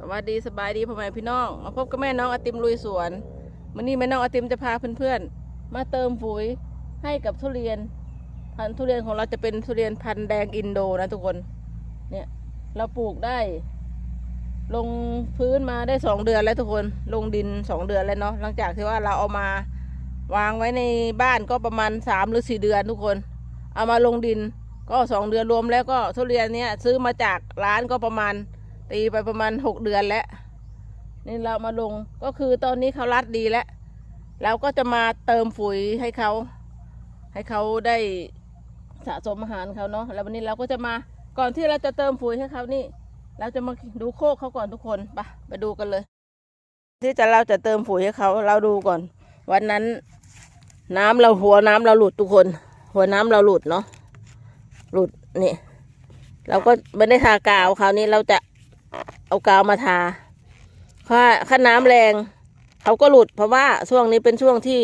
สวัสดีสบายดีพ่อแม่พี่น้องมาพบกับแม่น้องไอติมลุยสวนวันนี้แม่น้องไอติมจะพาเพื่อนๆมาเติมปุ๋ยให้กับทุเรียน พันธุ์ทุเรียนของเราจะเป็นทุเรียนพันธุ์แดงอินโดนะทุกคนเนี่ยเราปลูกได้ ลงพื้นมาได้สองเดือนแล้วทุกคนลงดินสองเดือนแล้วเนาะหลังจากที่ว่าเราเอามาวางไว้ในบ้านก็ประมาณสามหรือสี่เดือนทุกคน เอามาลงดินก็สองเดือนรวมแล้วก็ทุเรียนเนี้ยซื้อมาจากร้านก็ประมาณ ตีไปประมาณหกเดือนแล้ว นี่เรามาลงก็คือตอนนี้เขารัดดีแล้วเราก็จะมาเติมปุ๋ยให้เขา ให้เขาได้สะสมอาหารเขาเนาะแล้ววันนี้เราก็จะมาก่อนที่เราจะเติมปุ๋ยให้เขานี่ เราจะมาดูโคกเขาก่อนทุกคนไปไปดูกันเลย ที่จะเราจะเติมปุ๋ยให้เขาเราดูก่อน วันนั้น น้ำเราหัวน้ำเราหลุดทุกคน หัวน้ำเราหลุดเนาะหลุดนี่เราก็ไม่ได้ทากาวคราวนี้เราจะ เอากาวมาทาถ้าถ้าน้ำแรง เขาก็หลุดเพราะว่าช่วงนี้เป็นช่วงที่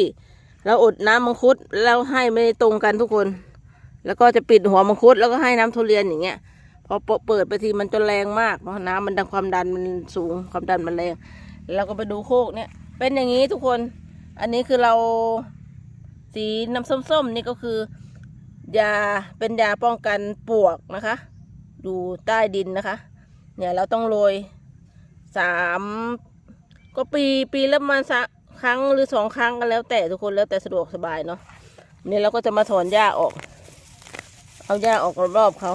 เราอดน้ำมังคุดแล้วให้ไม่ตรงกันทุกคน แล้วก็จะปิดหัวมังคุดแล้วก็ให้น้ำทุเรียนอย่างเงี้ยพอเปิดไปทีมันจะแรงมากเพราะน้ำมันดันความดันมันสูงความดันมันแรงเราก็ไปดูโคกเนี่ย เป็นอย่างนี้ทุกคน อันนี้คือเราสีน้ำส้มๆ นี่ก็คือยาเป็นยาป้องกันปลวกนะคะ อยู่ใต้ดินนะคะ เนี่ยเราต้องโรยสามก็ปีปีละประมาณสักครั้งหรือสองครั้งก็แล้วแต่ทุกคนแล้วแต่สะดวกสบายเนาะนี่เราก็จะมาถอนหญ้าออก เอาหญ้าออกรอบๆเขา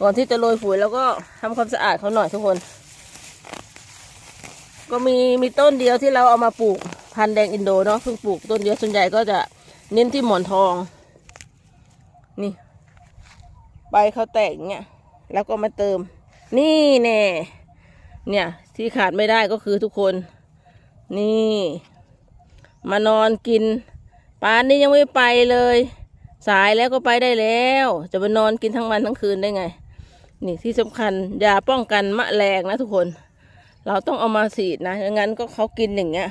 ก่อนที่จะโรยปุ๋ยแล้วก็ทำความสะอาดเขาหน่อยทุกคน ก็มีมีต้นเดียวที่เราเอามาปลูกพันธุ์แดงอินโดเนาะเพิ่งปลูกต้นเดียวส่วนใหญ่ก็จะเน้นที่หมอนทอง นี่ ใบเขาแตกอย่างเงี้ย แล้วก็มาเติม นี่แน่เนี่ยที่ขาดไม่ได้ก็คือทุกคน นี่ มานอนกินปานนี้ยังไม่ไปเลย สายแล้วก็ไปได้แล้ว จะมานอนกินทั้งวันทั้งคืนได้ไง นี่ที่สำคัญยาป้องกันมะแรงนะทุกคน เราต้องเอามาฉีดนะอย่างนั้นก็เขากินอย่างเงี้ย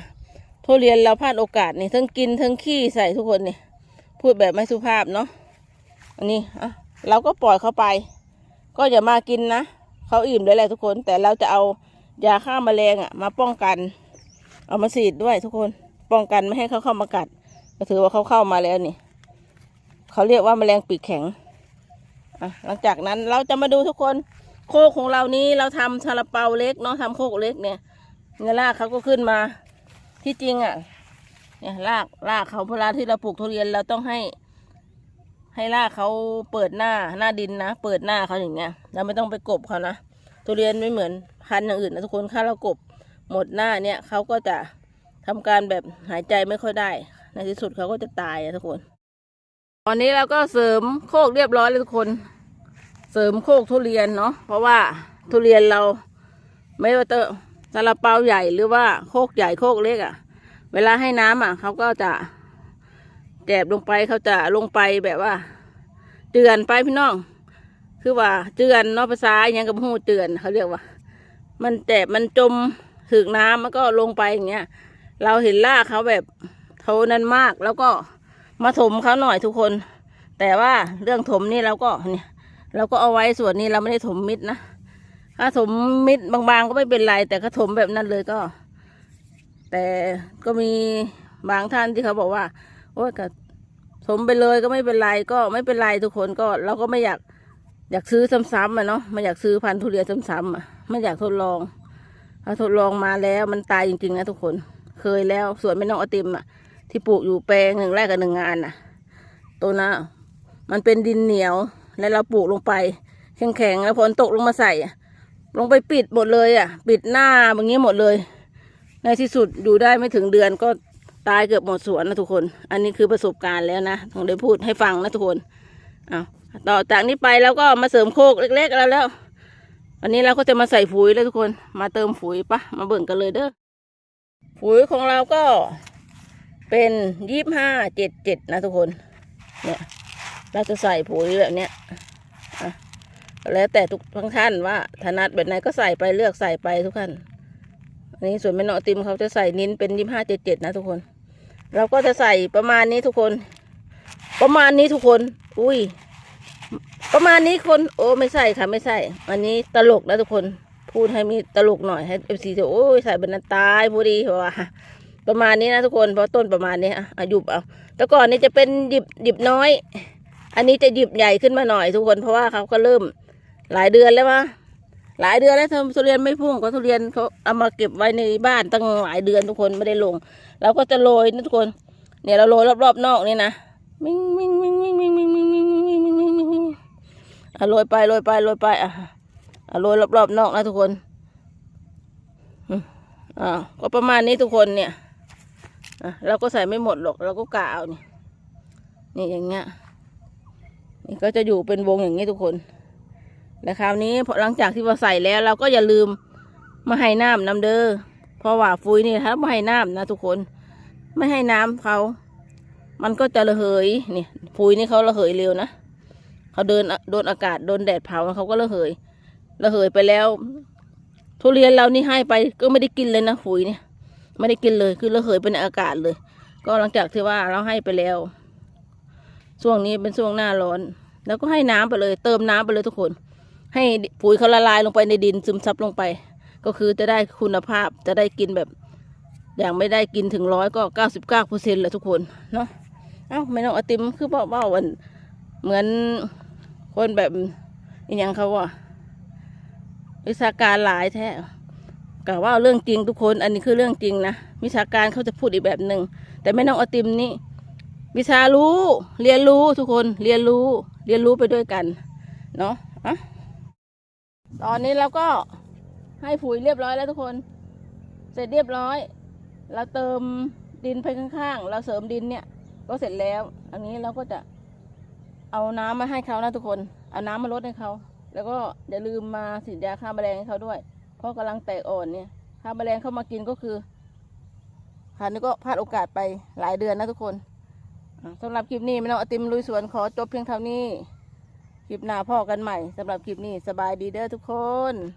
ทุเรียนเราพลาดโอกาสนี่ทั้งกินทั้งขี้ใส่ทุกคนนี่พูดแบบไม่สุภาพเนาะอันนี้อะเราก็ปล่อยเขาไป ก็อย่ามากินนะเขาอิ่มเลยแหละทุกคน แต่เราจะเอายาฆ่าแมลงอะ มาป้องกัน เอามาฉีดด้วยทุกคนป้องกันไม่ให้เขาเข้ามากัด ก็ถือว่าเขาเข้ามาแล้วนี่เขาเรียกว่าแมลงปีกแข็งอะหลังจากนั้นเราจะมาดูทุกคน โคกของเรานี้เราทำซาลาเปาเล็กเนาะทำโคกเล็กเนี่ยเงยลากเขาก็ขึ้นมาที่จริงอะเนี่ยรากรากเขาเวลาที่เราปลูกทุเรียนเราต้องให้ ให้รากเขาเปิดหน้าหน้าดินนะ เปิดหน้าเขาอย่างเงี้ยเราไม่ต้องไปกบเขานะทุเรียนไม่เหมือนพันธุ์อย่างอื่นนะทุกคนถ้าเรากบหมดหน้าเนี่ยเขาก็จะทำการแบบหายใจไม่ค่อยได้ ในที่สุดเขาก็จะตายอะทุกคน ตอนนี้เราก็เสริมโคกเรียบร้อยเลยทุกคน เสริมโคกทุเรียนเนาะเพราะว่าทุเรียนเราไม่ว่าจะซาลาเปาใหญ่หรือว่าโคกใหญ่โคกเล็กอะ่ะ เวลาให้น้ำอะเขาก็จะ แจบลงไปเขาจะลงไปแบบว่า เตือนไปพี่น้อง คือว่าเตือนนาะภาษาอหยังกับหูเตือนเขาเรียกว่า มันแจบมันจมถึงน้ำมันก็ลงไปอย่างเงี้ย เราเห็นลากเขาแบบเท่านั้นมากแล้วก็มาถมเขาหน่อยทุกคน แต่ว่าเรื่องถมนี่เราก็เนี่ยเราก็เอาไว้ส่วนนี้เราไม่ได้ถมมิดนะถ้าถมมิดบางๆ ก็ไม่เป็นไร แต่ถ้าถมแบบนั้นเลยก็ แต่ก็มีบางท่านที่เขาบอกว่า โอ้ยก็ถมไปเลยก็ไม่เป็นไรก็ไม่เป็นไรทุกคนก็เราก็ไม่อยากอยากซื้อซ้ำๆอะเนาะไม่อยากซื้อพันธุ์ทุเรียนซ้ำๆอะไม่อยากทดลองถ้าทดลองมาแล้วมันตายจริงๆนะทุกคน เคยแล้วสวนไม่น้องอติมอะ ที่ปลูกอยู่แปลงหนึ่งแรกกับหนึ่งงานอะตัวน่ะมันเป็นดินเหนียวแล้วเราปลูกลงไป แข็งๆแล้วฝนตกลงมาใส่ลงไปปิดหมดเลยอะ ปิดหน้าอย่างนี้หมดเลย ในที่สุดอยู่ได้ไม่ถึงเดือนก็ ตายเกือบหมดสวนนะทุกคน อันนี้คือประสบการณ์แล้วนะต้องได้พูดให้ฟังนะทุกคนเอาต่อจากนี้ไปแล้วก็มาเสริมโคกเล็กๆแล้วแล้วอันนี้เราก็จะมาใส่ปุ๋ยแล้วทุกคน มาเติมปุ๋ยปะมาเบิ่งกันเลยเด้อปุ๋ยของเราก็เป็นยี่ห้าเจ็ดเจ็ดนะทุกคน เนี่ย เราจะใส่ปุ๋ยแบบเนี้ยแล้วแต่ทุกทั้งท่านว่าถนัดแบบไหนก็ใส่ไปเลือกใส่ไปทุกท่านอันนี้ส่วนแม่เนาะติมเขาจะใส่นิ้นเป็นยี่ห้าเจ็ดเจ็ดนะทุกคน เราก็จะใส่ประมาณนี้ทุกคน ประมาณนี้ทุกคน อุ้ย ประมาณนี้คน โอ้ไม่ใช่ค่ะไม่ใช่อันนี้ตลกนะทุกคน พูดให้มีตลกหน่อยให้เอฟซีจะโอ้ยใส่บรรณาตายพอดีว่าประมาณนี้นะทุกคนเพราะต้นประมาณนี้อะอายุบเอา แต่ก่อนนี้จะเป็นหยิบหยิบน้อย อันนี้จะหยิบใหญ่ขึ้นมาหน่อยทุกคนเพราะว่าเขาก็เริ่มหลายเดือนแล้ววะ หลายเดือนแล้วทุเรียนไม่พุ่งก็ทุเรียนเขาเอามาเก็บไว้ในบ้านตั้งหลายเดือนทุกคนไม่ได้ลงเราก็จะโรยนะทุกคน เนี่ยเราโรยรอบๆนอกนี่นะมิ่งมิ่งมิ่งมิ่งมิ่งมิ่งมิ่งมิ่งมิ่งมิ่งมิ่งมิ่งมิ่งอะโรยไปโรยไปโรยไปอะอะโรยรอบๆนอกนะทุกคนอ่าก็ประมาณนี้ทุกคนเนี่ยอะเราก็ใส่ไม่หมดหรอกเราก็กะเอานี่นี่อย่างเงี้ยนี่ก็จะอยู่เป็นวงอย่างนี้ทุกคน และคราวนี้พอหลังจากที่เราใส่แล้วเราก็อย่าลืมมาให้น้ำน้ำเด้อเพราะว่าฟุ้ยนี่ถ้าไม่ให้น้ำนะทุกคน ไม่ให้น้ำเขา มันก็จะระเหยนี่ปุ๋ยนี่เขาระเหยเร็วนะเขาเดินโดนอากาศโดนแดดเผาเขาก็ระเหยระเหยไปแล้ว ทุเรียนเรานี่ให้ไปก็ไม่ได้กินเลยนะปุ๋ยเนี่ย ไม่ได้กินเลยคือระเหยไปในอากาศเลย ก็หลังจากที่ว่าเราให้ไปแล้วช่วงนี้เป็นช่วงหน้าร้อน แล้วก็ให้น้ำไปเลย เติมน้ำไปเลยทุกคน ให้ปุ๋ยเขาละลายลงไปในดินซึมซับลงไป ก็คือจะได้คุณภาพจะได้กินแบบอย่างไม่ได้กินถึงร้อยก็เก้าสิบเก้าเปอร์เซ็นต์แหละทุกคนเนาะเอ้าไม่น้องอติมคือเบ้าๆวันเหมือนคนแบบอหยังเขาว่าวิชาการหลายแท้กะว่าเรื่องจริงทุกคนอันนี้คือเรื่องจริงนะวิชาการเขาจะพูดอีกแบบหนึ่งแต่แม่น้องอติมนี่วิชารู้ เรียนรู้ทุกคนเรียนรู้ เรียนรู้ไปด้วยกัน เนาะอะ ตอนนี้เราก็ให้ปุ๋ยเรียบร้อยแล้วทุกคน เสร็จเรียบร้อย เราเติมดินไปข้างๆ เราเสริมดินเนี่ย ก็เสร็จแล้ว อันนี้เราก็จะเอาน้ำมาให้เขานะทุกคน เอาน้ำมาลดให้เขา แล้วก็อย่าลืมมาฉีดยาฆ่าแมลงให้เขาด้วย เพราะกำลังแตกอ่อนเนี่ยฆ่าแมลงเข้ามากินก็คือค่ะนี่ก็พลาดโอกาสไปหลายเดือนนะทุกคนสำหรับคลิปนี้ไม่น้องอติมลุยสวนขอจบเพียงเท่านี้ คลิปหน้าพ่อกันใหม่สำหรับคลิปนี้สบายดีเด้อทุกคน